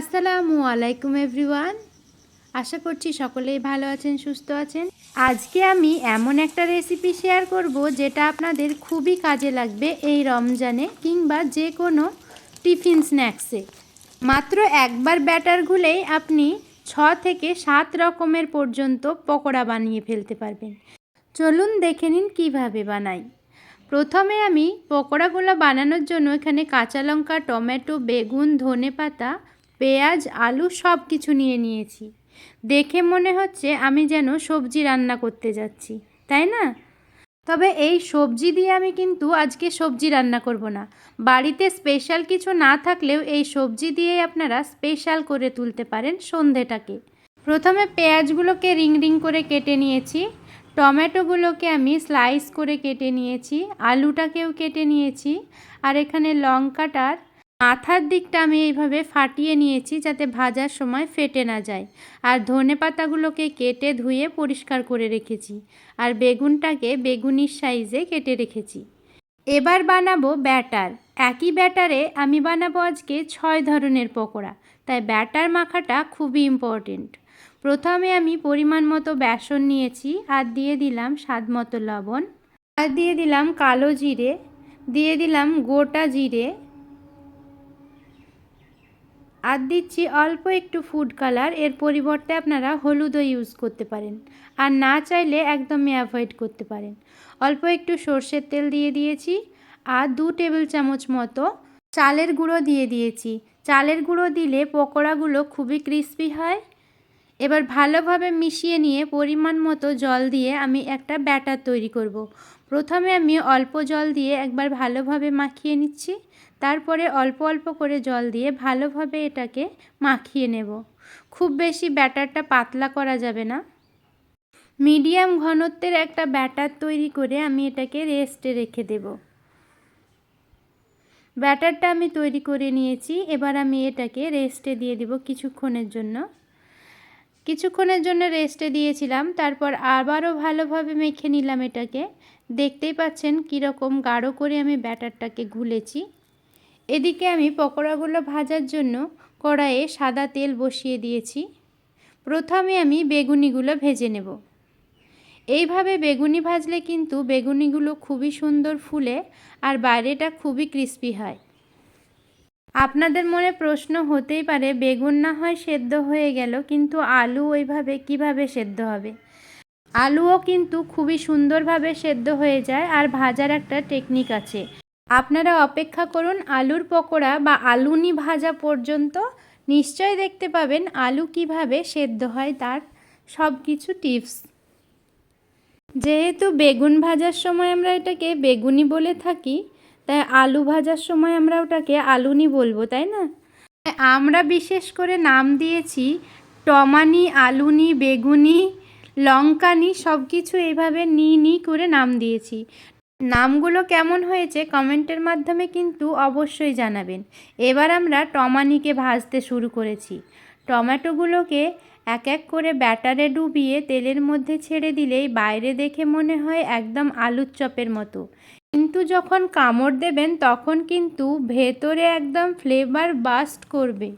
আসসালামু আলাইকুম এভরিওয়ান। আশা করছি সকলেই ভালো আছেন, সুস্থ আছেন। আজকে আমি এমন একটা রেসিপি শেয়ার করব যেটা আপনাদের খুবই কাজে লাগবে এই রমজানে কিংবা যে কোনো টিফিন স্ন্যাক্সে। মাত্র একবার ব্যাটার গুলেই আপনি ছ থেকে সাত রকমের পর্যন্ত পকোড়া বানিয়ে ফেলতে পারবেন। চলুন দেখে নিন কীভাবে বানাই। প্রথমে আমি পকোড়াগুলো বানানোর জন্য এখানে কাঁচা লঙ্কা, টমেটো, বেগুন ধনে পাতা পেঁয়াজ, আলু সব কিছু নিয়ে নিয়েছি। দেখে মনে হচ্ছে আমি যেন সবজি রান্না করতে যাচ্ছি, তাই না? তবে এই সবজি দিয়ে আমি কিন্তু আজকে সবজি রান্না করব না। বাড়িতে স্পেশাল কিছু না থাকলেও এই সবজি দিয়েই আপনারা স্পেশাল করে তুলতে পারেন সন্ধেটাকে। প্রথমে পেঁয়াজগুলোকে রিং রিং করে কেটে নিয়েছি, টমেটোগুলোকে আমি স্লাইস করে কেটে নিয়েছি, আলুটাকেও কেটে নিয়েছি, আর এখানে লঙ্কাটার মাথার দিকটা আমি এইভাবে ফাটিয়ে নিয়েছি যাতে ভাজার সময় ফেটে না যায়। আর ধনে পাতাগুলোকে কেটে ধুয়ে পরিষ্কার করে রেখেছি। আর বেগুনটাকে বেগুনির সাইজে কেটে রেখেছি। এবার বানাবো ব্যাটার। একই ব্যাটারে আমি বানাবো আজকে ছয় ধরনের পকোড়া। তাই ব্যাটার মাখাটা খুবই ইম্পর্টেন্ট প্রথমে আমি পরিমাণ মতো বেসন নিয়েছি আর দিয়ে দিলাম স্বাদ মতো লবণ। আর দিয়ে দিলাম কালো জিরে। দিয়ে দিলাম গোটা জিরে। আর দিচ্ছি অল্প একটু ফুড কালারের পরিবর্তে আপনারা হলুদও ইউজ করতে পারেন। আর না চাইলে একদমই অ্যাভয়েড করতে পারেন। অল্প একটু সর্ষের তেল দিয়ে দিয়েছি আর দু টেবিল চামচ মতো চালের গুঁড়ো দিয়ে দিয়েছি। চালের গুঁড়ো দিলে পকোড়াগুলো খুবই ক্রিস্পি হয়। এবার ভালোভাবে মিশিয়ে নিয়ে পরিমাণ মতো জল দিয়ে আমি একটা ব্যাটার তৈরি করব। প্রথমে আমি অল্প জল দিয়ে একবার ভালোভাবে মাখিয়ে নিচ্ছি। তারপরে অল্প অল্প করে জল দিয়ে ভালোভাবে এটাকে মাখিয়ে নেব। খুব বেশি ব্যাটারটা পাতলা করা যাবে না। মিডিয়াম ঘনত্বের একটা ব্যাটার তৈরি করে আমি এটাকে রেস্টে রেখে দেব। ব্যাটারটা আমি তৈরি করে নিয়েছি। এবার আমি এটাকে রেস্টে দিয়ে দিব কিছুক্ষণের জন্য। কিছুক্ষণের জন্য রেস্টে দিয়েছিলাম। তারপর আবারও ভালোভাবে মেখে নিলাম এটাকে। দেখতেই পাচ্ছেন কীরকম গাঢ় করে আমি ব্যাটারটাকে গুলেছি। এদিকে আমি পকোড়াগুলো ভাজার জন্য কড়াইয়ে সাদা তেল বসিয়ে দিয়েছি। প্রথমে আমি বেগুনিগুলো ভেজে নেব। এইভাবে বেগুনি ভাজলে কিন্তু বেগুনিগুলো খুবই সুন্দর ফুলে আর বাইরেটা খুবই ক্রিস্পি হয়। আপনাদের মনে প্রশ্ন হতেই পারে, বেগুন না হয় সেদ্ধ হয়ে গেল, কিন্তু আলু ওইভাবে কীভাবে সেদ্ধ হবে? আলুও কিন্তু খুবই সুন্দরভাবে সেদ্ধ হয়ে যায় আর ভাজার একটা টেকনিক আছে। আপনারা অপেক্ষা করুন আলুর পকোড়া বা আলুনি ভাজা পর্যন্ত। নিশ্চয় দেখতে পাবেন আলু কীভাবে সেদ্ধ হয় তার সব কিছু টিপস। যেহেতু বেগুন ভাজার সময় আমরা এটাকে বেগুনি বলে থাকি, তাই আলু ভাজার সময় আমরা ওটাকে আলুনি বলব, তাই না? আমরা বিশেষ করে নাম দিয়েছি টমানি, আলুনি, বেগুনি, লঙ্কানি সব কিছু এইভাবে নি নি করে নাম দিয়েছি। নামগুলো কেমন হয়েছে কমেন্টের মাধ্যমে কিন্তু অবশ্যই জানাবেন। এবার আমরা টমানিকে ভাজতে শুরু করেছি। টমেটোগুলোকে এক এক করে ব্যাটারে ডুবিয়ে তেলের মধ্যে ছেড়ে দিলেই বাইরে দেখে মনে হয় একদম আলুর চপের মতো। কিন্তু যখন কামড় দেবেন তখন কিন্তু ভেতরে একদম ফ্লেভার বাস্ট করবে।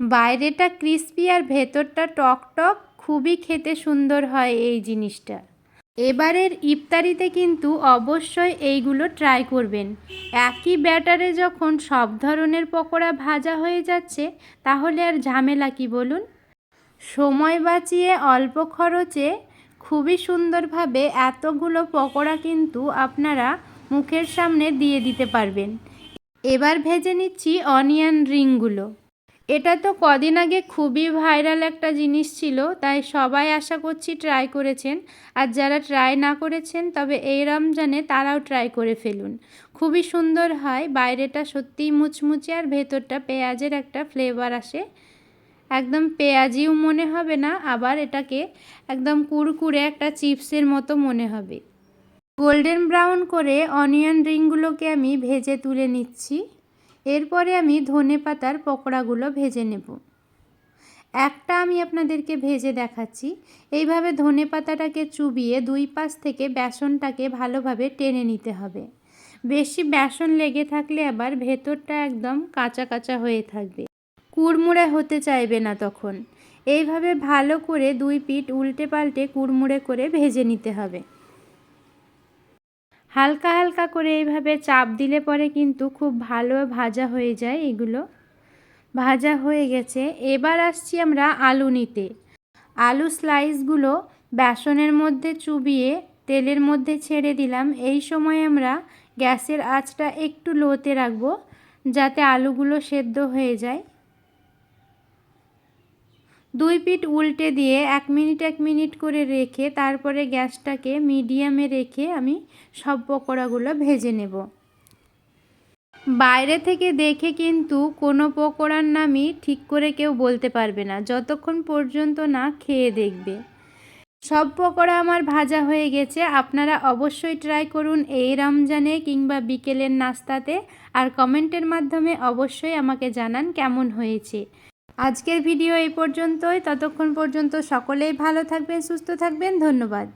বাইরেটা ক্রিস্পি আর ভেতরটা টক টক, খুবই খেতে সুন্দর হয় এই জিনিসটা। এবারের ইফতারিতে কিন্তু অবশ্যই এইগুলো ট্রাই করবেন। একই ব্যাটারে যখন সব ধরনের পকোড়া ভাজা হয়ে যাচ্ছে, তাহলে আর ঝামেলা কি বলুন? সময় বাঁচিয়ে অল্প খরচে খুবই সুন্দরভাবে এতগুলো পকোড়া কিন্তু আপনারা মুখের সামনে দিয়ে দিতে পারবেন। এবার ভেজে নিচ্ছি অনিয়ন রিংগুলো। এটা তো কদিন আগে খুবই ভাইরাল একটা জিনিস ছিল, তাই সবাই আশা করছি ট্রাই করেছেন। আর যারা ট্রাই না করেছেন, তবে এই রমজানে তারাও ট্রাই করে ফেলুন। খুবই সুন্দর হয়, বাইরেটা সত্যিই মুচমুচে আর ভেতরটা পেঁয়াজের একটা ফ্লেভার আসে। একদম পেঁয়াজিও মনে হবে না, আবার এটাকে একদম কুড়কুড়ে একটা চিপসের মতো মনে হবে। গোল্ডেন ব্রাউন করে অনিয়ন রিংগুলোকে আমি ভেজে তুলে নিচ্ছি। এরপরে আমি ধনে পাতার পকোড়াগুলো ভেজে নেব। একটা আমি আপনাদেরকে ভেজে দেখাচ্ছি। এইভাবে ধনে পাতাটাকে চুবিয়ে দুই পাশ থেকে বেসনটাকে ভালোভাবে টেনে নিতে হবে। বেশি বেসন লেগে থাকলে আবার ভেতরটা একদম কাঁচা কাঁচা হয়ে থাকবে। কুড়মুড়ে হতে চাইবে না তখন। এইভাবে ভালো করে দুই পিঠ উল্টে পাল্টে কুড়মুড়ে করে ভেজে নিতে হবে। হালকা হালকা করে এইভাবে চাপ দিলে পরে কিন্তু খুব ভালো ভাজা হয়ে যায় এগুলো। ভাজা হয়ে গেছে। এবার আসছি আমরা আলু নিতে। আলু স্লাইসগুলো বেসনের মধ্যে চুবিয়ে তেলের মধ্যে ছেড়ে দিলাম। এই সময় আমরা গ্যাসের আঁচটা একটু লোতে রাখব যাতে আলুগুলো সেদ্ধ হয়ে যায়। দুই পিঠ উল্টে দিয়ে এক মিনিট এক মিনিট করে রেখে তারপরে গ্যাসটাকে মিডিয়ামে রেখে আমি সব পকোড়াগুলো ভেজে নেব। বাইরে থেকে দেখে কিন্তু কোনো পকোড়ার নামই ঠিক করে কেউ বলতে পারবে না, যতক্ষণ পর্যন্ত না খেয়ে দেখবে। সব পকোড়া আমার ভাজা হয়ে গেছে, আপনারা অবশ্যই ট্রাই করুন এই রমজানে কিংবা বিকেলের নাস্তাতে, আর কমেন্টের মাধ্যমে অবশ্যই আমাকে জানান কেমন হয়েছে। আজকের ভিডিও এই পর্যন্তই। ততক্ষণ পর্যন্ত সকলেই ভালো থাকবেন সুস্থ থাকবেন। ধন্যবাদ।